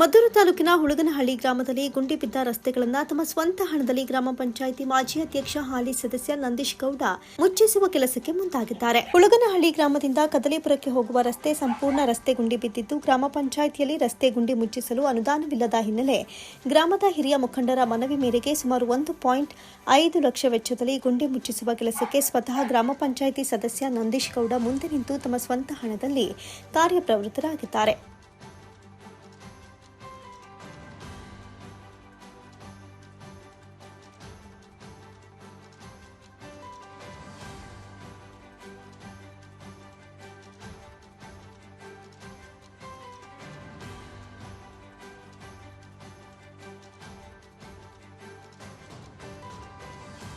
ಮದ್ದೂರು ತಾಲೂಕಿನ ಹುಳಗನಹಳ್ಳಿ ಗ್ರಾಮದಲ್ಲಿ ಗುಂಡಿ ಬಿದ್ದ ರಸ್ತೆಗಳನ್ನು ತಮ್ಮ ಸ್ವಂತ ಹಣದಲ್ಲಿ ಗ್ರಾಮ ಪಂಚಾಯಿತಿ ಮಾಜಿ ಅಧ್ಯಕ್ಷ ಹಾಲಿ ಸದಸ್ಯ ನಂದೀಶ್ ಗೌಡ ಮುಚ್ಚಿಸುವ ಕೆಲಸಕ್ಕೆ ಮುಂದಾಗಿದ್ದಾರೆ. ಹುಳಗನಹಳ್ಳಿ ಗ್ರಾಮದಿಂದ ಕದಲಿಪುರಕ್ಕೆ ಹೋಗುವ ರಸ್ತೆ ಸಂಪೂರ್ಣ ರಸ್ತೆ ಗುಂಡಿ ಬಿದ್ದಿದ್ದು, ಗ್ರಾಮ ಪಂಚಾಯಿತಿಯಲ್ಲಿ ರಸ್ತೆ ಗುಂಡಿ ಮುಚ್ಚಿಸಲು ಅನುದಾನವಿಲ್ಲದ ಹಿನ್ನೆಲೆ ಗ್ರಾಮದ ಹಿರಿಯ ಮುಖಂಡರ ಮನವಿ ಮೇರೆಗೆ ಸುಮಾರು ಒಂದು ಪಾಯಿಂಟ್ ಐದು ಲಕ್ಷ ವೆಚ್ಚದಲ್ಲಿ ಗುಂಡಿ ಮುಚ್ಚಿಸುವ ಕೆಲಸಕ್ಕೆ ಸ್ವತಃ ಗ್ರಾಮ ಪಂಚಾಯಿತಿ ಸದಸ್ಯ ನಂದೀಶ್ ಗೌಡ ಮುಂದೆ ನಿಂತು ತಮ್ಮ ಸ್ವಂತ ಹಣದಲ್ಲಿ ಕಾರ್ಯಪ್ರವೃತ್ತರಾಗಿದ್ದಾರೆ.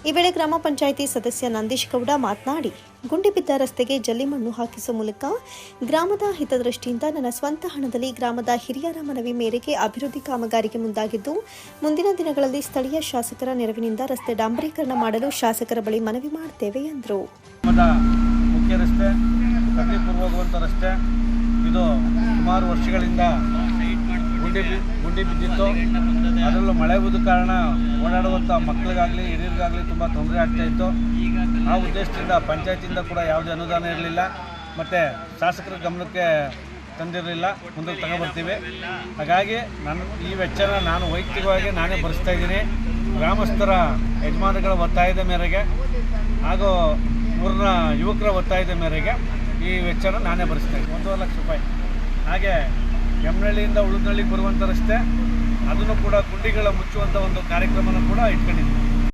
ಈ ವೇಳೆ ಗ್ರಾಮ ಪಂಚಾಯಿತಿ ಸದಸ್ಯ ನಂದೀಶ್ ಗೌಡ ಮಾತನಾಡಿ ಗುಂಡಿ ಬಿದ್ದ ರಸ್ತೆಗೆ ಜಲ್ಲಿ ಮಣ್ಣು ಹಾಕಿಸುವ ಮೂಲಕ ಗ್ರಾಮದ ಹಿತದೃಷ್ಟಿಯಿಂದ ನನ್ನ ಸ್ವಂತ ಹಣದಲ್ಲಿ ಗ್ರಾಮದ ಹಿರಿಯರ ಮನವಿ ಮೇರೆಗೆ ಅಭಿವೃದ್ಧಿ ಕಾಮಗಾರಿಗೆ ಮುಂದಾಗಿದ್ದು, ಮುಂದಿನ ದಿನಗಳಲ್ಲಿ ಸ್ಥಳೀಯ ಶಾಸಕರ ನೆರವಿನಿಂದ ರಸ್ತೆ ಡಾಂಬರೀಕರಣ ಮಾಡಲು ಶಾಸಕರ ಬಳಿ ಮನವಿ ಮಾಡುತ್ತೇವೆ ಎಂದರು. ಮುಖ್ಯ ಗುಂಡಿ ಬಿದ್ದಿತ್ತು. ಅದರಲ್ಲೂ ಮಳೆ ಕಾರಣ ಓಡಾಡುವಂಥ ಮಕ್ಕಳಿಗಾಗಲಿ, ಹಿರಿಯರಿಗಾಗಲಿ ತುಂಬ ತೊಂದರೆ ಆಗ್ತಾ ಇತ್ತು. ಆ ಉದ್ದೇಶದಿಂದ, ಪಂಚಾಯತಿಯಿಂದ ಕೂಡ ಯಾವುದೇ ಅನುದಾನ ಇರಲಿಲ್ಲ. ಮತ್ತು ಶಾಸಕರ ಗಮನಕ್ಕೆ ತಂದಿರಲಿಲ್ಲ. ಮುಂದಕ್ಕೆ ತಗೊಬರ್ತೀವಿ. ಹಾಗಾಗಿ ನಾನು, ಈ ವೆಚ್ಚನ ನಾನು ವೈಯಕ್ತಿಕವಾಗಿ ನಾನೇ ಭರಿಸ್ತಾ ಇದ್ದೀನಿ. ಗ್ರಾಮಸ್ಥರ ಯಜಮಾನಗಳ ಒತ್ತಾಯದ ಮೇರೆಗೆ ಹಾಗೂ ಊರಿನ ಯುವಕರ ಒತ್ತಾಯದ ಮೇರೆಗೆ ಈ ವೆಚ್ಚನ ನಾನೇ ಭರಿಸ್ತಾ ಇದ್ದೀನಿ. ಒಂದೂವರೆ ಲಕ್ಷ ರೂಪಾಯಿ. ಹಾಗೆ ಕೆಮ್ಮನಹಳ್ಳಿಯಿಂದ ಉಳಿದಳ್ಳಿಗೆ ಬರುವಂಥ ರಸ್ತೆ ಅದನ್ನು ಕೂಡ ಗುಂಡಿಗಳ ಮುಚ್ಚುವಂತ ಒಂದು ಕಾರ್ಯಕ್ರಮನ ಕೂಡ ಇಟ್ಕೊಂಡಿದ್ದೀನಿ